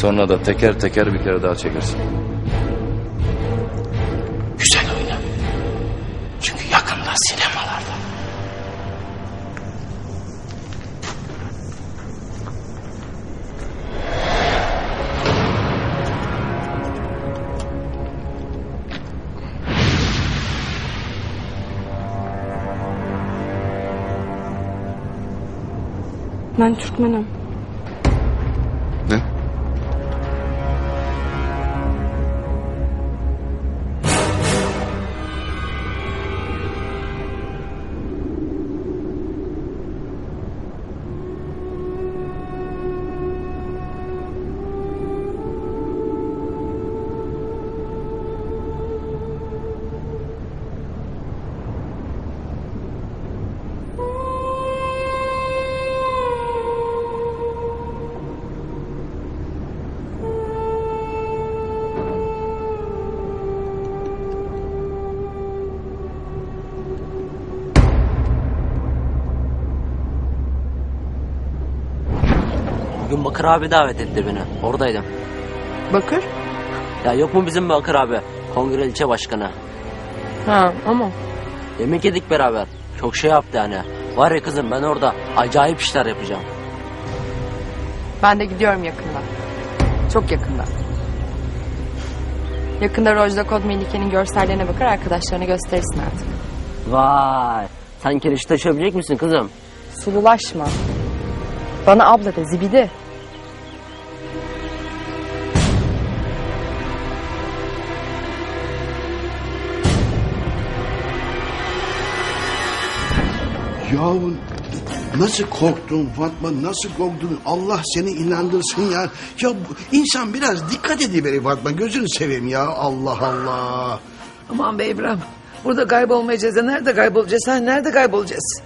Sonra da teker teker bir kere daha çekersin. Güzel oyna. Çünkü yakında sinemalarda. Ben Türkmenim. Bugün Bakır abi davet etti beni. Oradaydım. Bakır? Ya yok mu bizim Bakır abi? Kongre ilçe başkanı. Ha ama. Yemek yedik beraber. Çok şey yaptı yani. Var ya kızım ben orada acayip işler yapacağım. Ben de gidiyorum yakında. Çok yakında. Yakında Rojda Kod Melike'nin görsellerine bakar arkadaşlarına gösterirsin artık. Vay. Sen kiriş taşıyabilecek misin kızım? Sululaşma. Bana abla de zibidi. Yahu nasıl korktun Fatma nasıl korktun Allah seni inandırsın ya. Ya insan biraz dikkat ediverir Fatma gözünü seveyim ya Allah Allah. Aman be İbrahim. Burada kaybolmayacağız. ya. Nerede kaybolacağız? Ha? Nerede kaybolacağız?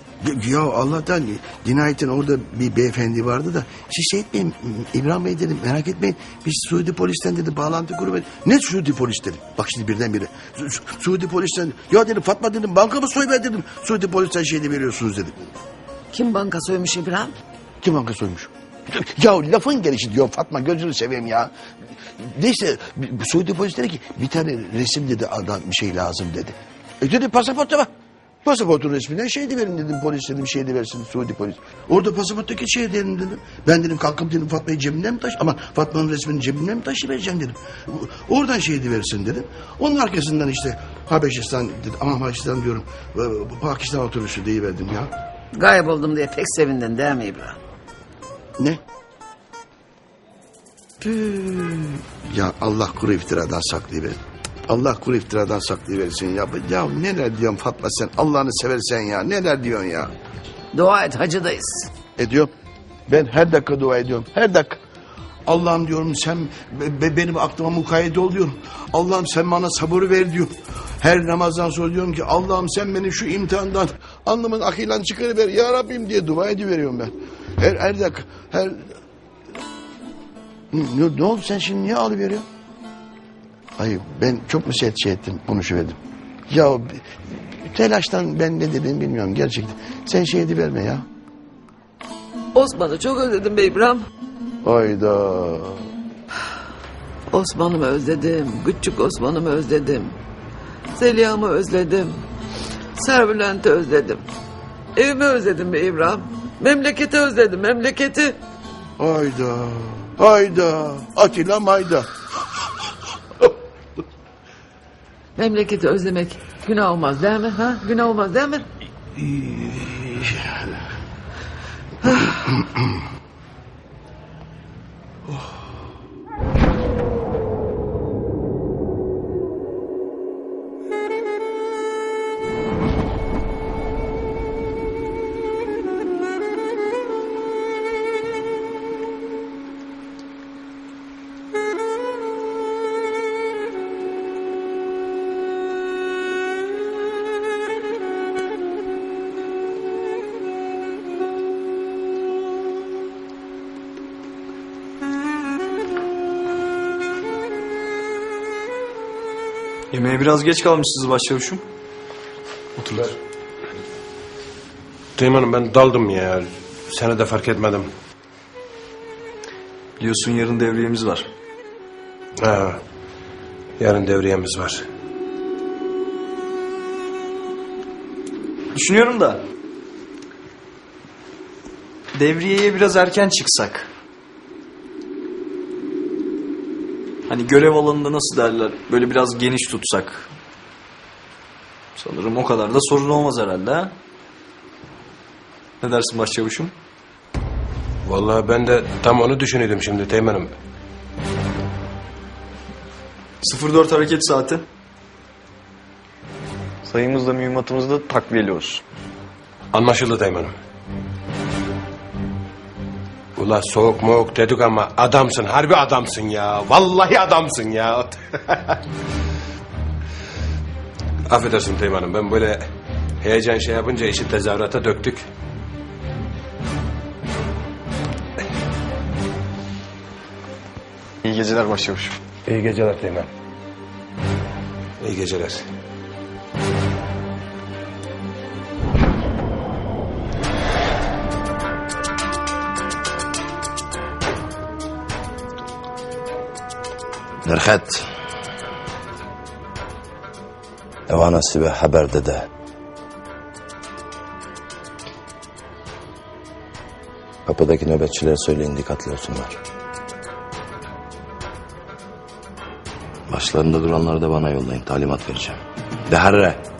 Ya, Allah'tan Dinayet'in orada bir beyefendi vardı da siz şey etmeyin İbrahim Bey dedim merak etmeyin biz Suudi polisten dedi bağlantı kurmayın. Ne Suudi polis dedim bak şimdi birdenbire Su- Su- Suudi polisten ya dedim Fatma dedim banka mı soyver dedim Suudi polisten şeyini veriyorsunuz dedim. Kim banka soymuş İbrahim? Kim banka soymuş? Ya lafın gelişi diyor Fatma gözünü seveyim ya. Neyse Suudi polis dedi ki bir tane resim dedi adam bir şey lazım dedi. E dedi pasaport da var. Pasaportun resminden şeydi verin dedim polis dedim şeydi versin Suudi polis. Orada pasaporttaki şey dedim dedim. Ben dedim kalkıp dedim Fatma'yı cebimden mi taşı ama Fatma'nın resmini cebimden mi taşıvereceğim dedim. Oradan şeydi versin dedim. Onun arkasından işte Habeşistan dedi ama Habeşistan diyorum Pakistan otobüsü deyiverdim ya. Kayboldum diye pek sevindin değil mi İbrahim? Ne? Tüh. Ya Allah kuru iftiradan saklayıver. Allah kuru iftiradan saklayıversin ya. Ya neler diyorsun Fatma sen Allah'ını seversen ya. Neler diyorsun ya. Dua et hacıdayız. Ediyorum. Ben her dakika dua ediyorum. Her dakika. Allah'ım diyorum sen be- be- benim aklıma mukayyet ol diyorum. Allah'ım sen bana sabır ver diyorum. Her namazdan sonra diyorum ki Allah'ım sen beni şu imtihandan alnımın akıyla çıkarıver ya Rabbim diye dua ediveriyorum ben. Her, her dakika her... Ne, ne oldu sen şimdi niye ağlıveriyorsun? Hayır ben çok mu şey şey ettim konuşuverdim. Ya telaştan ben ne dediğimi bilmiyorum gerçekten. Sen şey ediverme ya. Osman'ı çok özledim be İbrahim. Hayda. Osman'ımı özledim. Küçük Osman'ımı özledim. Zeliha'mı özledim. Servülent'i özledim. Evimi özledim be İbrahim. Memleketi özledim memleketi. Hayda. Hayda. Atilla mayda. Memleketi özlemek günah olmaz değil mi? Ha? Günah olmaz değil mi? Yemeğe biraz geç kalmışsınız başçavuşum. Oturun. Teğmen'im ben daldım ya. Seni de fark etmedim. Biliyorsun yarın devriyemiz var. Ha, yarın devriyemiz var. Düşünüyorum da. Devriyeye biraz erken çıksak. Hani görev alanında nasıl derler böyle biraz geniş tutsak. Sanırım o kadar da sorun olmaz herhalde ha? Ne dersin başçavuşum? Vallahi ben de tam onu düşünüyordum şimdi Teğmen'im. 04 hareket saati. Sayımız da mühimmatımız da takviyeli olsun. Anlaşıldı Teğmen'im. Ula soğuk moğuk dedik ama adamsın, harbi adamsın ya. Vallahi adamsın ya. Affedersin Teğmen'im ben böyle heyecan şey yapınca işi tezahürata döktük. İyi geceler başçavuşum. İyi geceler Teğmen. İyi geceler. Nerhat. Eva nasibe haber dede. Kapıdaki nöbetçilere söyleyin dikkatli olsunlar. Başlarında duranları da bana yollayın. Talimat vereceğim. Deharre.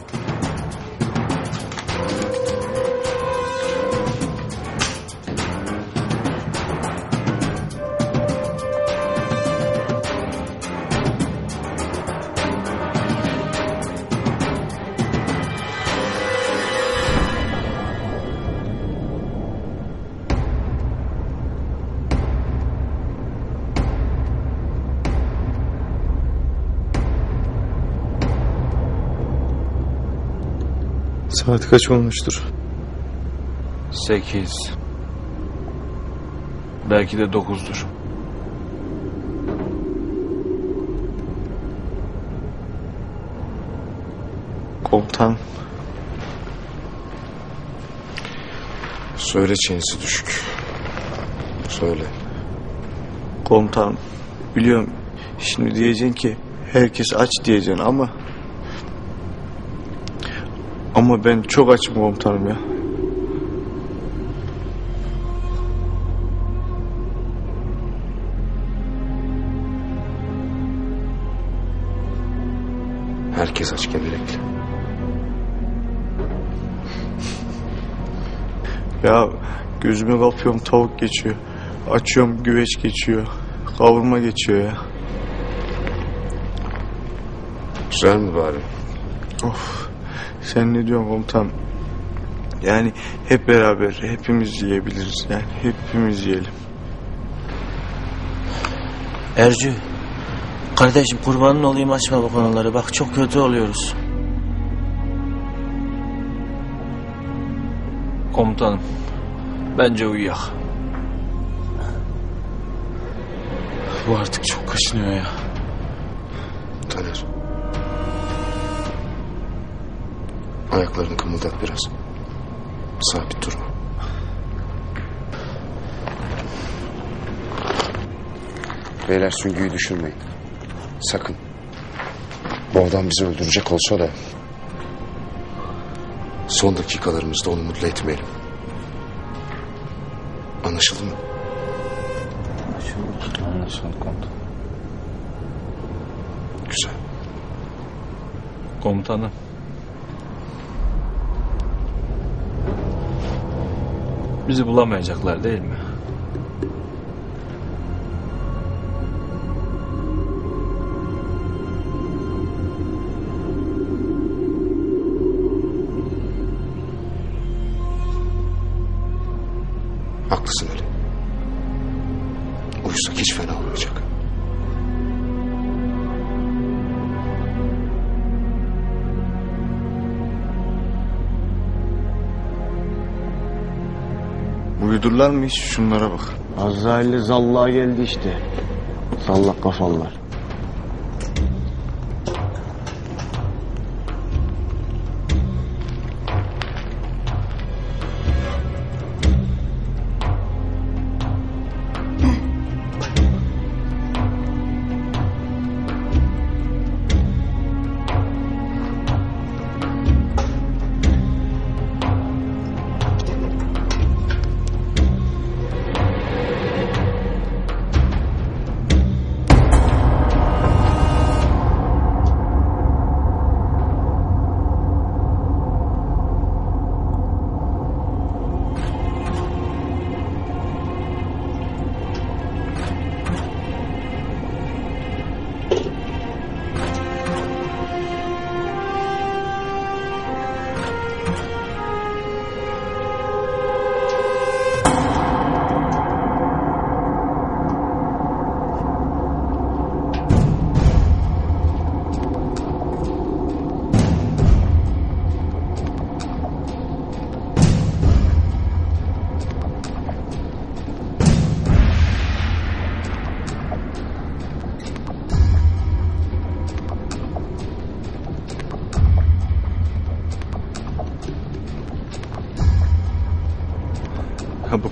Saat kaç olmuştur? Sekiz. Belki de dokuzdur. Komutan. Söyle çenesi düşük. Söyle. Komutanım biliyorum şimdi diyeceksin ki herkes aç diyeceksin ama ama ben çok açım komutanım ya. Herkes aç geberekli. Ya gözüme kapıyorum tavuk geçiyor. Açıyorum güveç geçiyor. Kavurma geçiyor ya. Güzel mi bari? Of. Sen ne diyorsun komutan? Yani hep beraber hepimiz yiyebiliriz yani hepimiz yiyelim. Ercü, kardeşim kurbanın olayım açma bu konuları. Bak çok kötü oluyoruz. Komutanım. Bence uyuyak. Bu artık çok kaşınıyor ya. Taner. Ayaklarını kımıldat biraz. Sabit durma. Beyler süngüyü düşürmeyin. Sakın. Bu adam bizi öldürecek olsa da Son dakikalarımızda onu mutlu etmeyelim. Anlaşıldı mı? Anlaşıldı komutanım. Güzel. Komutanım. Bizi bulamayacaklar değil mi? Uyudurlar mı hiç şunlara bak. Azrail'le zallığa geldi işte. Sallak kafalılar.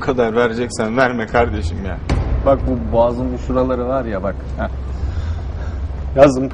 Kadar vereceksen verme kardeşim ya. Bak bu boğazın bu şuraları var ya bak. Heh. Yazın